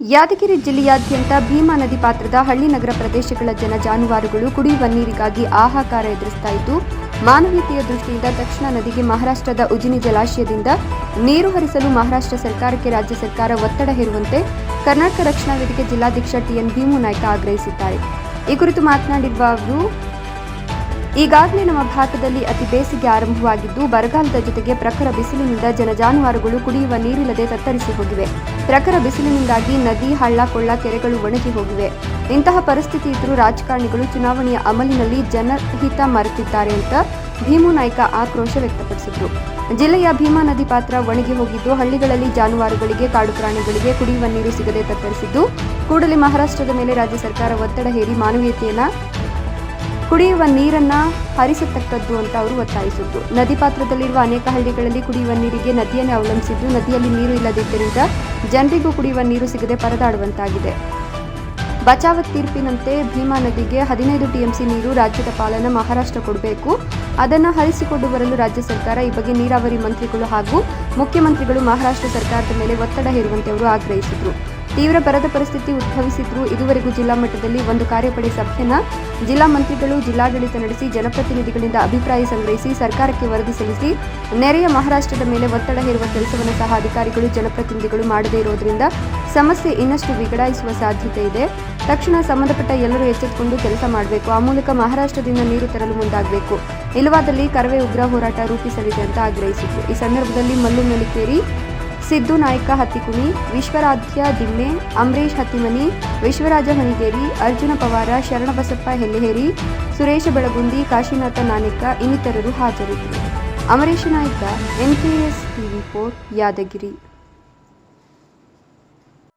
ಯಾದಗಿರಿ ಜಿಲ್ಲೆಯಾದ್ಯಂತ ಭೀಮಾ ನದಿ ಪಾತ್ರದ ಹಳ್ಳಿ ನಗರ ಪ್ರದೇಶಗಳ ಜನ ಜಾನುವಾರುಗಳು ಕುಡಿಯುವ ನೀರಿಗಾಗಿ ಆಹಾಕಾರ ಎದುರಿಸ್ತಾ ಇದ್ದು, ಮಾನವೀಯತೆಯ ದೃಷ್ಟಿಯಿಂದ ದಕ್ಷಿಣ ನದಿಗೆ ಮಹಾರಾಷ್ಟ್ರದ ಉಜಿನಿ ಜಲಾಶಯದಿಂದ ನೀರು ಹರಿಸಲು ಮಹಾರಾಷ್ಟ್ರ ಸರ್ಕಾರಕ್ಕೆ ರಾಜ್ಯ ಸರ್ಕಾರ ಒತ್ತಡ ಹೇರುವಂತೆ ಕರ್ನಾಟಕ ರಕ್ಷಣಾ ವೇದಿಕೆ ಜಿಲ್ಲಾಧ್ಯಕ್ಷ ಟಿಎನ್ ಭೀಮು ನಾಯ್ಕ ಆಗ್ರಹಿಸಿದ್ದಾರೆ. ಈ ಕುರಿತು ಮಾತನಾಡಿರುವ ಅವರು ಈಗಾಗಲೇ ನಮ್ಮ ಭಾರತದಲ್ಲಿ ಅತಿ ಬೇಸಿಗೆ ಆರಂಭವಾಗಿದ್ದು, ಬರಗಾಲದ ಜೊತೆಗೆ ಪ್ರಖರ ಬಿಸಿಲಿನಿಂದ ಜನ ಜಾನುವಾರುಗಳು ಕುಡಿಯುವ ನೀರಿಲ್ಲದೆ ತತ್ತರಿಸಿ ಹೋಗಿವೆ. ಪ್ರಖರ ಬಿಸಿಲಿನಿಂದಾಗಿ ನದಿ, ಹಳ್ಳ, ಕೊಳ್ಳ, ಕೆರೆಗಳು ಒಣಗಿ ಹೋಗಿವೆ. ಇಂತಹ ಪರಿಸ್ಥಿತಿ ಇದ್ದರೂ ರಾಜಕಾರಣಿಗಳು ಚುನಾವಣೆಯ ಅಮಲಿನಲ್ಲಿ ಜನಹಿತ ಮರೆತಿದ್ದಾರೆ ಅಂತ ಭೀಮು ನಾಯ್ಕ ಆಕ್ರೋಶ ವ್ಯಕ್ತಪಡಿಸಿದರು. ಜಿಲ್ಲೆಯ ಭೀಮಾ ನದಿ ಪಾತ್ರ ಒಣಗಿ ಹೋಗಿದ್ದು, ಹಳ್ಳಿಗಳಲ್ಲಿ ಜಾನುವಾರುಗಳಿಗೆ, ಕಾಡು ಪ್ರಾಣಿಗಳಿಗೆ ಕುಡಿಯುವ ನೀರು ಸಿಗದೆ ತತ್ತರಿಸಿದ್ದು, ಕೂಡಲೇ ಮಹಾರಾಷ್ಟ್ರದ ಮೇಲೆ ರಾಜ್ಯ ಸರ್ಕಾರ ಒತ್ತಡ ಹೇರಿ ಮಾನವೀಯತೆಯನ್ನ ಕುಡಿಯುವ ನೀರನ್ನ ಹರಿಸತಕ್ಕದ್ದು ಅಂತ ಅವರು ಒತ್ತಾಯಿಸಿದ್ರು ನದಿ ಪಾತ್ರದಲ್ಲಿರುವ ಅನೇಕ ಹಳ್ಳಿಗಳಲ್ಲಿ ಕುಡಿಯುವ ನೀರಿಗೆ ನದಿಯನ್ನೇ ಅವಲಂಬಿಸಿದ್ದು, ನದಿಯಲ್ಲಿ ನೀರು ಇಲ್ಲದಿದ್ದರಿಂದ ಜನರಿಗೂ ಕುಡಿಯುವ ನೀರು ಸಿಗದೆ ಪರದಾಡುವಂತಾಗಿದೆ. ಬಚಾವ ತೀರ್ಪಿನಂತೆ ಭೀಮಾ ನದಿಗೆ ಹದಿನೈದು ಟಿಎಂಸಿ ನೀರು ರಾಜ್ಯದ ಪಾಲನ ಮಹಾರಾಷ್ಟ್ರ ಕೊಡಬೇಕು. ಅದನ್ನು ಹರಿಸಿಕೊಂಡು ಬರಲು ರಾಜ್ಯ ಸರ್ಕಾರ ಈ ಬಗ್ಗೆ ನೀರಾವರಿ ಮಂತ್ರಿಗಳು ಹಾಗೂ ಮುಖ್ಯಮಂತ್ರಿಗಳು ಮಹಾರಾಷ್ಟ್ರ ಸರ್ಕಾರದ ಮೇಲೆ ಒತ್ತಡ ಹೇರುವಂತೆ ಅವರು ಆಗ್ರಹಿಸಿದರು. ತೀವ್ರ ಬರದ ಪರಿಸ್ಥಿತಿ ಉದ್ಭವಿಸಿದ್ರೂ ಇದುವರೆಗೂ ಜಿಲ್ಲಾ ಮಟ್ಟದಲ್ಲಿ ಒಂದು ಕಾರ್ಯಪಡೆ ಸಭೆಯನ್ನ ಜಿಲ್ಲಾ ಮಂತ್ರಿಗಳು, ಜಿಲ್ಲಾಡಳಿತ ನಡೆಸಿ, ಜನಪ್ರತಿನಿಧಿಗಳಿಂದ ಅಭಿಪ್ರಾಯ ಸಂಗ್ರಹಿಸಿ, ಸರ್ಕಾರಕ್ಕೆ ವರದಿ ಸಲ್ಲಿಸಿ, ನೆರೆಯ ಮಹಾರಾಷ್ಟ್ರದ ಮೇಲೆ ಒತ್ತಡ ಹೇರುವ ಕೆಲಸವನ್ನು ಸಹ ಅಧಿಕಾರಿಗಳು, ಜನಪ್ರತಿನಿಧಿಗಳು ಮಾಡದೇ ಇರೋದ್ರಿಂದ ಸಮಸ್ಯೆ ಇನ್ನಷ್ಟು ಬಿಗಡಾಯಿಸುವ ಸಾಧ್ಯತೆ ಇದೆ. ತಕ್ಷಣ ಸಂಬಂಧಪಟ್ಟ ಎಲ್ಲರೂ ಎಚ್ಚೆತ್ತುಕೊಂಡು ಕೆಲಸ ಮಾಡಬೇಕು. ಆ ಮೂಲಕ ಮಹಾರಾಷ್ಟ್ರದಿಂದ ನೀರು ತರಲು ಮುಂದಾಗಬೇಕು. ಇಲ್ಲವಾದಲ್ಲಿ ಕರವೇ ಉಗ್ರ ಹೋರಾಟ ರೂಪಿಸಲಿದೆ ಅಂತ ಆಗ್ರಹಿಸಿತು ಈ ಸಂದರ್ಭದಲ್ಲಿ ಮಲ್ಲು ಮೆಲಿಕೇರಿ ಸಿದ್ದು ನಾಯ್ಕ ಹತ್ತಿಕುಣಿ ವಿಶ್ವರಾಧ್ಯ ದಿಮ್ಮೆ ಅಂಬರೀಶ್ ಹತ್ತಿಮನಿ, ವಿಶ್ವರಾಜ ಹನಿಗೇರಿ ಅರ್ಜುನ ಪವಾರ, ಶರಣಬಸಪ್ಪ ಹೆಲ್ಲೆಹೇರಿ ಸುರೇಶ ಬೆಳಗುಂದಿ, ಕಾಶಿನಾಥ ನಾನಿಕ ಇನ್ನಿತರರು ಹಾಜರಿದ್ದರು. Amaresh Naik NPS TV four Yadgiri.